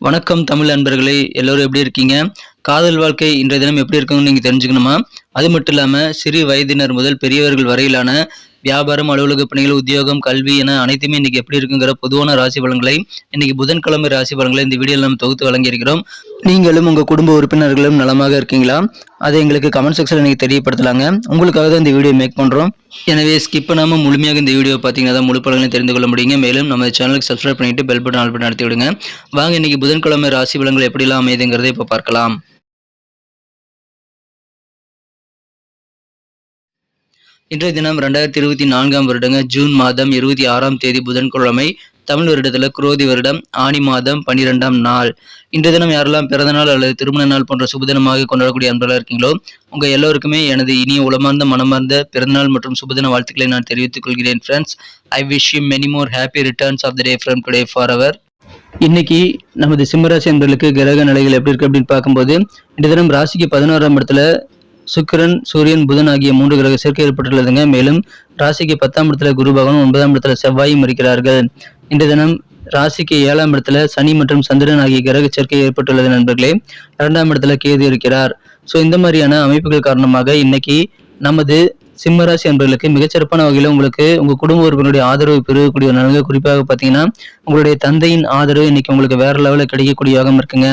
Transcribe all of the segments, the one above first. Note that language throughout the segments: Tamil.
வணக்கம் தமிழ் அன்பர்களே எல்லோரும் எப்படி இருக்கீங்க? காதல் வாழ்க்கை இன்றைய தினம் எப்படி இருக்குன்னு நீங்கள் தெரிஞ்சுக்கணுமா? அது மட்டும் இல்லாமல் சிறு வயதினர் முதல் பெரியவர்கள் வரையிலான வியாபாரம் அலுவலக பணிகள் உத்தியோகம் கல்வி என அனைத்துமே இன்னைக்கு எப்படி இருக்குங்கிற பொதுவான ராசி பலன்களை இன்னைக்கு புதன்கிழமை ராசி பலன்களை இந்த வீடியோவில் நம்ம தொகுத்து வழங்கியிருக்கிறோம். நீங்களும் உங்கள் குடும்ப உறுப்பினர்களும் நலமாக இருக்கீங்களா? அதை எங்களுக்கு கமெண்ட் செக்ஷனில் நீங்கள் தெரியப்படுத்தலாங்க. உங்களுக்காக தான் இந்த வீடியோ மேக் பண்ணுறோம் எனவே ஸ்கிப் பண்ணாமல் முழுமையாக இந்த வீடியோ பார்த்தீங்கன்னா தான் முழு பலன்களை தெரிந்து கொள்ள முடியுங்க. மேலும் நம்ம சேனலுக்கு சப்ஸ்கிரைப் பண்ணிட்டு பெல் பட்டன் ஆல் பட்டன் நடத்தி விடுங்க. வாங்க இன்னைக்கு புதன்கிழமை ராசி பலன்கள் எப்படிலாம் அமையுதுங்கிறதை இப்போ பார்க்கலாம். இன்றைய தினம் ரெண்டாயிரத்தி இருபத்தி நான்காம் வருடங்க ஜூன் மாதம் இருபத்தி ஆறாம் தேதி புதன்கிழமை தமிழ் வருடத்தில் குரோதி வருடம் ஆணி மாதம் பன்னிரெண்டாம் நாள். இன்றைய தினம் யாரெல்லாம் பிறந்த நாள் அல்லது திருமண நாள் போன்ற சுபதினமாக கொண்டாடக்கூடிய அன்பர்களாக இருக்கீங்களோ உங்க எல்லோருக்குமே எனது இனிய உளமார்ந்த மனமார்ந்த பிறந்தநாள் மற்றும் சுபதின வாழ்த்துக்களை நான் தெரிவித்துக் கொள்கிறேன் friends I wish you many more happy returns of the day from today for our இன்னைக்கு நமது சிம்மராசி என்பர்களுக்கு கிரக நிலைகள் எப்படி இருக்கு அப்படின்னு பார்க்கும்போது இன்றைய தினம் ராசிக்கு பதினோராம் இடத்துல சுக்கிரன் சூரியன் புதன் ஆகிய மூன்று கிரக சேர்க்கை ஏற்பட்டுள்ளதுங்க. மேலும் ராசிக்கு பத்தாம் இடத்துல குரு பகவான் ஒன்பதாம் இடத்துல செவ்வாயும் இருக்கிறார்கள். இன்றைய தினம் ராசிக்கு ஏழாம் இடத்துல சனி மற்றும் சந்திரன் ஆகிய கிரக சேர்க்கை ஏற்பட்டுள்ளது நண்பர்களே. இரண்டாம் இடத்துல கேது இருக்கிறார். ஸோ இந்த மாதிரியான அமைப்புகள் காரணமாக இன்னைக்கு நமது சிம்மராசி அன்பர்களுக்கு மிகச்சிறப்பான வகையில் உங்களுக்கு உங்க குடும்ப உறுப்பினருடைய ஆதரவு பெறக்கூடிய நலன்கள் குறிப்பாக பார்த்தீங்கன்னா உங்களுடைய தந்தையின் ஆதரவு இன்னைக்கு உங்களுக்கு வேற லெவலில் கிடைக்கக்கூடிய யோகம் இருக்குங்க.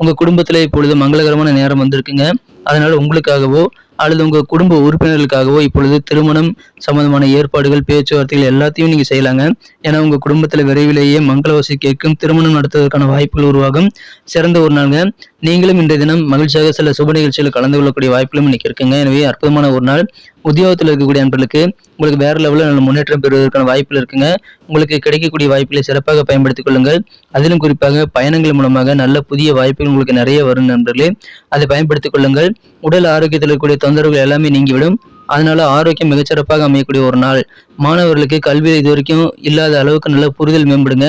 உங்க குடும்பத்துல இப்பொழுது மங்களகரமான நேரம் வந்திருக்குங்க. அதனால் உங்களுக்காகவோ அல்லது உங்க குடும்ப உறுப்பினர்களுக்காகவோ இப்பொழுது திருமணம் சம்பந்தமான ஏற்பாடுகள் பேச்சுவார்த்தைகள் எல்லாத்தையும் நீங்க செய்யலாங்க. ஏன்னா உங்க குடும்பத்துல விரைவிலேயே மங்களவாசி கேட்கும் திருமணம் நடத்துவதற்கான வாய்ப்புகள் உருவாகும். சிறந்த ஒரு நாளுங்க. நீங்களும் இன்றைய தினம் மகிழ்ச்சியாக சில சுப நிகழ்ச்சியில் கலந்து கொள்ளக்கூடிய வாய்ப்புகளும் இன்னைக்கு இருக்குங்க. எனவே அற்புதமான ஒரு நாள். உத்தியோகத்தில் இருக்கக்கூடிய நண்பர்களுக்கு உங்களுக்கு வேற லெவலில் நல்ல முன்னேற்றம் பெறுவதற்கான வாய்ப்புகள் இருக்குங்க. உங்களுக்கு கிடைக்கக்கூடிய வாய்ப்புகளை சிறப்பாக பயன்படுத்திக் கொள்ளுங்கள். அதிலும் குறிப்பாக பயணங்கள் மூலமாக நல்ல புதிய வாய்ப்புகள் உங்களுக்கு நிறைய வரும் நண்பர்களே. அதை பயன்படுத்திக் கொள்ளுங்கள். உடல் ஆரோக்கியத்தில் இருக்கக்கூடிய தொந்தரவுகள் எல்லாமே நீங்கிவிடும். அதனால ஆரோக்கியம் மிகச்சிறப்பாக அமையக்கூடிய ஒரு நாள். மாணவர்களுக்கு கல்வியில் இது வரைக்கும் இல்லாத அளவுக்கு நல்ல புரிதல் மேம்படுங்க.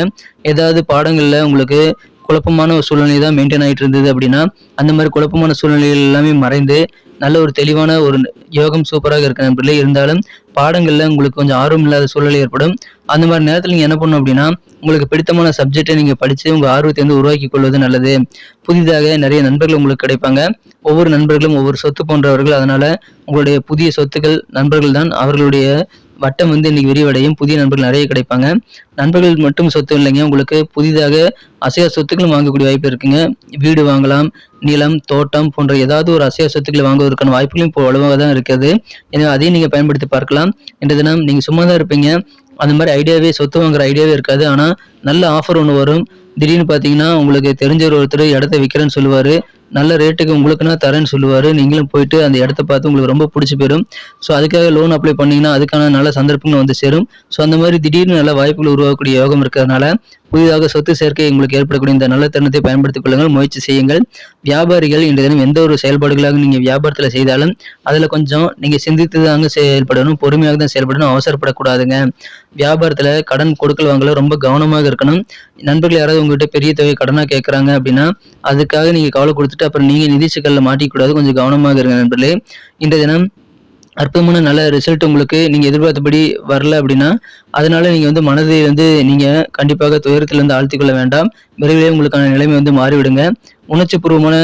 ஏதாவது பாடங்களில் உங்களுக்கு குழப்பமான ஒரு சூழ்நிலை தான் மெயின்டைன் ஆகிட்டு இருந்தது அப்படின்னா அந்த மாதிரி குழப்பமான சூழ்நிலைகள் எல்லாமே மறைந்து நல்ல ஒரு தெளிவான ஒரு யோகம் சூப்பராக இருக்க நண்பர்களே இருந்தாலும் பாடங்களில் உங்களுக்கு கொஞ்சம் ஆர்வம் இல்லாத சூழ்நிலை ஏற்படும். அந்த மாதிரி நேரத்தில் நீங்கள் என்ன பண்ணணும் அப்படின்னா உங்களுக்கு பிடித்தமான சப்ஜெக்டை நீங்கள் படித்து உங்கள் ஆர்வத்தை வந்து உருவாக்கி கொள்வது நல்லது. புதிதாக நிறைய நண்பர்கள் உங்களுக்கு கிடைப்பாங்க. ஒவ்வொரு நண்பர்களும் ஒவ்வொரு சொத்து போன்றவர்கள். அதனால் உங்களுடைய புதிய சொத்துக்கள் நண்பர்கள் தான் அவர்களுடைய வட்டம் வந்து இன்னைக்கு விரிவடையும். புதிய நண்பர்கள் நிறைய கிடைப்பாங்க. நண்பர்கள் மட்டும் சொத்து இல்லைங்க. உங்களுக்கு புதிதாக அசையா சொத்துக்களும் வாங்கக்கூடிய வாய்ப்பு இருக்குங்க. வீடு வாங்கலாம் நிலம் தோட்டம் போன்ற ஏதாவது ஒரு அசையா சொத்துக்களை வாங்குவதற்கான வாய்ப்புகளும் இப்போ வலுவாக தான் இருக்குது. எனவே அதையும் நீங்கள் பயன்படுத்தி பார்க்கலாம். இன்றைய தினம் நீங்கள் சும்மா தான் இருப்பீங்க. அந்த மாதிரி ஐடியாவே சொத்து வாங்குற ஐடியாவே இருக்காது. ஆனால் நல்ல ஆஃபர் ஒன்று வரும். திடீர்னு பார்த்தீங்கன்னா உங்களுக்கு தெரிஞ்சவர் ஒருத்தர் இடத்த விற்கிறேன்னு சொல்லுவார். நல்ல ரேட்டுக்கு உங்களுக்கு நான் தரேன்னு சொல்லுவார். நீங்களும் போயிட்டு அந்த இடத்த பார்த்து உங்களுக்கு ரொம்ப பிடிச்சி போயிடும். ஸோ அதுக்காக லோன் அப்ளை பண்ணீங்கன்னா அதுக்கான நல்ல சந்தர்ப்பங்கள் வந்து சேரும். ஸோ அந்த மாதிரி திடீர்னு நல்ல வாய்ப்புகள் உருவாக்கக்கூடிய யோகம் இருக்கிறதுனால புதிதாக சொத்து சேர்க்கை உங்களுக்கு ஏற்படக்கூடிய இந்த நல்ல தருணத்தை பயன்படுத்திக் கொள்ளுங்கள். முயற்சி செய்யுங்கள். வியாபாரிகள் இன்றைய தினம் எந்த ஒரு செயல்பாடுகளாக நீங்கள் வியாபாரத்தில் செய்தாலும் அதில் கொஞ்சம் நீங்கள் சிந்தித்து தாங்க செயல்படணும். பொறுமையாக தான் செயல்படணும். அவசரப்படக்கூடாதுங்க. வியாபாரத்தில் கடன் கொடுக்கல் வாங்கல ரொம்ப கவனமாக இருக்கணும். நண்பர்கள் யாராவது உங்ககிட்ட பெரிய தொகை கடனாக கேட்குறாங்க அப்படின்னா அதுக்காக நீங்கள் கவலை கொடுத்து கொடுத்துட்டு அப்புறம் நீங்கள் நிதி சிக்கலில் மாட்டிக்கூடாது. கொஞ்சம் கவனமாக இருங்க நண்பர்களே. இந்த தினம் அற்புதமான நல்ல ரிசல்ட் உங்களுக்கு நீங்கள் எதிர்பார்த்தபடி வரல அப்படின்னா அதனால நீங்கள் வந்து மனதை வந்து நீங்கள் கண்டிப்பாக துயரத்திலிருந்து ஆழ்த்திக்கொள்ள வேண்டாம். விரைவிலே உங்களுக்கான நிலைமை வந்து மாறிவிடுங்க. உணர்ச்சிபூர்வமான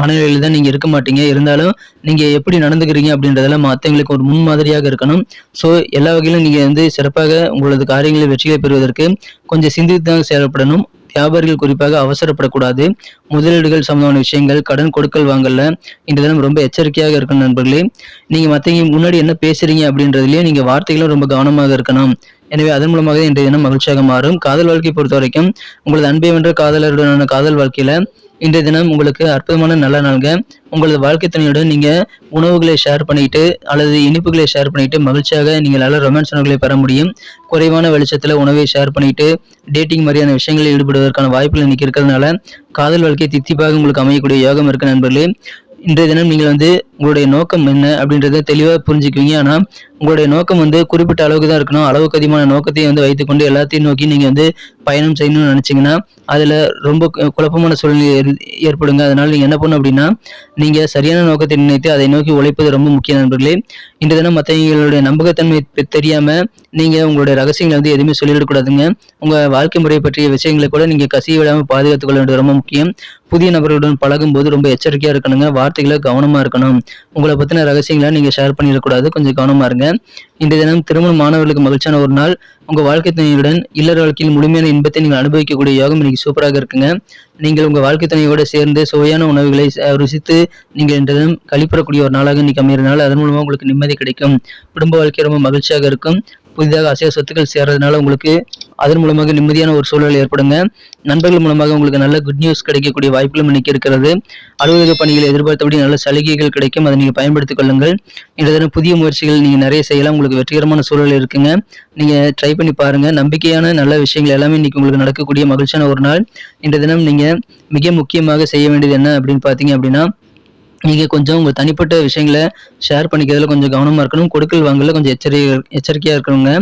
மனநிலையில் தான் நீங்கள் இருக்க மாட்டீங்க. இருந்தாலும் நீங்கள் எப்படி நடந்துக்கிறீங்க அப்படின்றதெல்லாம் மற்றவங்களுக்கு ஒரு முன்மாதிரியாக இருக்கணும். ஸோ எல்லா வகையிலும் நீங்கள் வந்து சிறப்பாக உங்களது காரியங்களை வெற்றியை பெறுவதற்கு கொஞ்சம் சிந்தித்து தான் செயல்படணும். வியாபாரிகள் குறிப்பாக அவசரப்படக்கூடாது. முதலீடுகள் சம்பந்தமான விஷயங்கள் கடன் கொடுக்கல் வாங்கல இந்த தினம் ரொம்ப எச்சரிக்கையாக இருக்கணும் நண்பர்களே. நீங்க மற்றவங்க முன்னாடி என்ன பேசுறீங்க அப்படின்றதுலயும் நீங்க வார்த்தைகளும் ரொம்ப கவனமாக இருக்கணும். எனவே அதன் மூலமாக இன்றைய தினம் மகிழ்ச்சியாக மாறும். காதல் வாழ்க்கையை பொறுத்த வரைக்கும் உங்களது அன்பை வென்ற காதலருடனான காதல் வாழ்க்கையில இன்றைய தினம் உங்களுக்கு அற்புதமான நல்ல நாள்ங்க. உங்களது வாழ்க்கை துணையுடன் நீங்கள் உணவுகளை ஷேர் பண்ணிட்டு அல்லது இனிப்புகளை ஷேர் பண்ணிட்டு மகிழ்ச்சியாக நீங்கள் ரொமான்ஸ் உணவுகளை பெற முடியும். குறைவான வெளிச்சத்தில் உணவை ஷேர் பண்ணிட்டு டேட்டிங் மாதிரியான விஷயங்களில் ஈடுபடுவதற்கான வாய்ப்புகள் இன்னைக்கு இருக்கிறதுனால காதல் வாழ்க்கை தித்திப்பாக உங்களுக்கு அமையக்கூடிய யோகம் இருக்க நண்பர்களே. இன்றைய தினம் நீங்கள் வந்து உங்களுடைய நோக்கம் என்ன அப்படின்றத தெளிவாக புரிஞ்சுக்குவீங்க. ஆனால் உங்களுடைய நோக்கம் வந்து குறிப்பிட்ட அளவுக்கு தான் இருக்கணும். அளவுக்கு அதிகமான நோக்கத்தையும் வந்து வைத்துக்கொண்டு எல்லாத்தையும் நோக்கி நீங்கள் வந்து பயணம் செய்யணும்னு நினச்சிங்கன்னா அதில் ரொம்ப குழப்பமான சூழ்நிலை ஏற்- ஏற்படுங்க. அதனால் நீங்கள் என்ன பண்ணணும் அப்படின்னா நீங்கள் சரியான நோக்கத்தை நினைத்து அதை நோக்கி உழைப்பது ரொம்ப முக்கிய நண்பர்களே. இன்று தினம் மற்றவங்களுடைய நம்பகத்தன்மை தெரியாமல் நீங்கள் உங்களுடைய ரகசியங்களை வந்து எதுவுமே சொல்லிவிடக்கூடாதுங்க உங்கள் வாழ்க்கை முறை பற்றிய விஷயங்களை கூட நீங்கள் கசிய விடாமல் பாதுகாத்துக் கொள்ள வேண்டியது ரொம்ப முக்கியம். புதிய நபர்களுடன் பழகும்போது ரொம்ப எச்சரிக்கையாக இருக்கணுங்க. வார்த்தைகளை கவனமாக இருக்கணும். உங்களை பற்றின ரகசியங்களை நீங்கள் ஷேர் பண்ணிடக்கூடாது. கொஞ்சம் கவனமாக இருங்க. இந்த தினம் திருமண மாணவர்களுக்கு மகிழ்ச்சியான ஒரு நாள். உங்கள் வாழ்க்கை துணையுடன் இல்லற வாழ்க்கையில் முழுமையான இன்பத்தை நீங்கள் அனுபவிக்கக்கூடிய யோகம் இன்னைக்கு சூப்பராக இருக்குங்க. நீங்கள் உங்கள் வாழ்க்கை துணையோட சேர்ந்து சுவையான உணவுகளை ருசித்து நீங்கள் இந்த தினம் கழிப்படக்கூடிய ஒரு நாளாக இன்னைக்கு அமைகிறனால அதன் மூலமாக உங்களுக்கு நிம்மதி கிடைக்கும். குடும்ப வாழ்க்கை ரொம்ப மகிழ்ச்சியாக இருக்கும். புதிதாக அசைய சொத்துக்கள் சேர்றதுனால உங்களுக்கு அதன் மூலமாக நிம்மதியான ஒரு சூழல் ஏற்படுங்க. நண்பர்கள் மூலமாக உங்களுக்கு நல்ல குட் நியூஸ் கிடைக்கக்கூடிய வாய்ப்புகளும் இன்னைக்கு இருக்கிறது. அலுவலக பணிகளை எதிர்பார்த்தபடி நல்ல சலுகைகள் கிடைக்கும். அதை நீங்கள் பயன்படுத்திக் கொள்ளுங்கள். இன்றைய தினம் புதிய முயற்சிகள் நீங்கள் நிறைய செய்யலாம். உங்களுக்கு வெற்றிகரமான சூழல் இருக்குங்க. நீங்கள் ட்ரை பண்ணி பாருங்கள் நம்பிக்கையான நல்ல விஷயங்கள் எல்லாமே இன்னைக்கு உங்களுக்கு நடக்கக்கூடிய மகிழ்ச்சியான ஒரு நாள். இன்றைய தினம் நீங்கள் மிக முக்கியமாக செய்ய வேண்டியது என்ன அப்படின்னு பார்த்தீங்க அப்படின்னா நீங்கள் கொஞ்சம் உங்கள் தனிப்பட்ட விஷயங்களை ஷேர் பண்ணிக்கிறதுல கொஞ்சம் கவனமாக இருக்கணும். கொடுக்கல் வாங்கல கொஞ்சம் எச்சரி எச்சரிக்கையாக இருக்கணுங்க.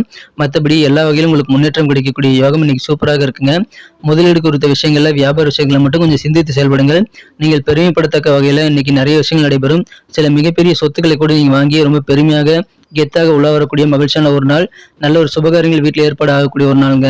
மற்றபடி எல்லா வகையிலும் உங்களுக்கு முன்னேற்றம் கிடைக்கக்கூடிய யோகம் இன்னைக்கு சூப்பராக இருக்குங்க. முதலீடு குறித்த விஷயங்கள்ல வியாபார விஷயங்களை மட்டும் கொஞ்சம் சிந்தித்து செயல்படுங்கள். நீங்கள் பெருமைப்படத்தக்க வகையில் இன்னைக்கு நிறைய விஷயங்கள் நடைபெறும். சில மிகப்பெரிய சொத்துக்களை கூட நீங்கள் வாங்கி ரொம்ப பெருமையாக கெத்தாக உள்ள வரக்கூடிய மகிழ்ச்சியான ஒரு நாள். நல்ல ஒரு சுபகாரியங்கள் வீட்டில் ஏற்பாடு ஆகக்கூடிய ஒரு நாளுங்க.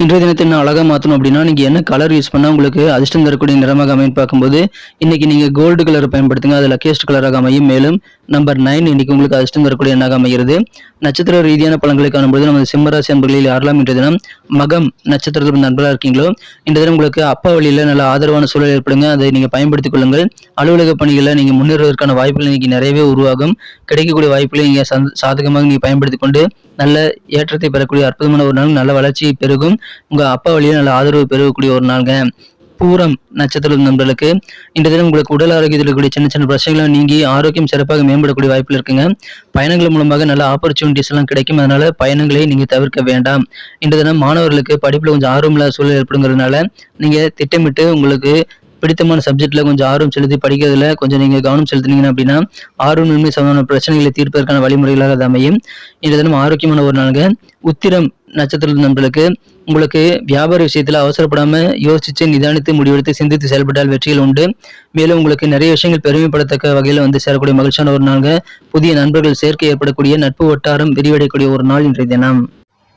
இன்றைய தினத்தை இன்னும் அழகாக மாற்றணும் அப்படின்னா நீங்கள் என்ன கலர் யூஸ் பண்ணால் உங்களுக்கு அதிர்ஷ்டம் தரக்கூடிய நிறமாக அமையும் பார்க்கும்போது இன்றைக்கி நீங்கள் கோல்டு கலர் பயன்படுத்துங்க அது லக்கியஸ்ட் கலராக அமையும். மேலும் நம்பர் நைன் இன்னைக்கு உங்களுக்கு அதிர்ஷ்டம் தரக்கூடிய எண்ணாக அமைகிறது. நட்சத்திர ரீதியான பழங்களை காணும்போது நமது சிம்மராசி அன்பர்களில் யாரெல்லாம் இன்றைய தினம் மகம் நட்சத்திரத்தில் நண்பராக இருக்கீங்களோ இன்றைய தினம் உங்களுக்கு அப்பா வழியில் நல்ல ஆதரவான சூழல் ஏற்படுங்க. அதை நீங்கள் பயன்படுத்திக் கொள்ளுங்கள். அலுவலக பணிகளில் நீங்கள் முன்னேறுவதற்கான வாய்ப்புகள் இன்றைக்கி நிறையவே உருவாகும். கிடைக்கக்கூடிய வாய்ப்புகளை நீங்கள் சந்த சாதகமாக நீங்கள் பயன்படுத்திக் கொண்டு நல்ல ஏற்றத்தை பெறக்கூடிய அற்புதமான ஒரு நாள். நல்ல வளர்ச்சி பெருகும். உங்க அப்பா வழியில் நல்ல ஆதரவு பெறக்கூடிய ஒரு நாளுங்க. பூரம் நட்சத்திர நண்பர்களுக்கு இன்றைய தினம் உங்களுக்கு உடல் ஆரோக்கியத்தில் இருக்கக்கூடிய சின்ன சின்ன பிரச்சனைகளும் நீங்கி ஆரோக்கியம் சிறப்பாக மேம்படக்கூடிய வாய்ப்புகள் இருக்குங்க. பயணங்கள் மூலமாக நல்ல ஆப்பர்ச்சுனிட்டிஸ் எல்லாம் கிடைக்கும். அதனால பயணங்களை நீங்க தவிர்க்க வேண்டாம். இன்றைய தினம் மாணவர்களுக்கு படிப்புல கொஞ்சம் ஆர்வமில்லாத சூழல் ஏற்படுங்கிறதுனால நீங்க திட்டமிட்டு உங்களுக்கு பிடித்தமான சப்ஜெக்ட்ல கொஞ்சம் ஆர்வம் செலுத்தி படிக்கிறதுல கொஞ்சம் நீங்க கவனம் செலுத்தினீங்கன்னா அப்படின்னா ஆர்வம் நன்மை சம்பந்தமான பிரச்சனைகளை தீர்ப்பதற்கான வழிமுறைகளாக அது அமையும். இன்றைய தினம் ஆரோக்கியமான ஒரு நாளுங்க. உத்திரம் நட்சத்திர நண்பர்களுக்கு உங்களுக்கு வியாபார விஷயத்துல அவசரப்படாம யோசிச்சு நிதானித்து முடிவெடுத்து சிந்தித்து செயல்பட்டால் வெற்றிகள் உண்டு. மேலும் உங்களுக்கு நிறைய விஷயங்கள் பெருமைப்படத்தக்க வகையில் வந்து சேரக்கூடிய மகிழ்ச்சியான ஒரு நாளுங்க. புதிய நண்பர்கள் சேர்க்கை ஏற்படக்கூடிய நட்பு வட்டாரம் விரிவடையக்கூடிய ஒரு நாள் இன்றைய தினம்.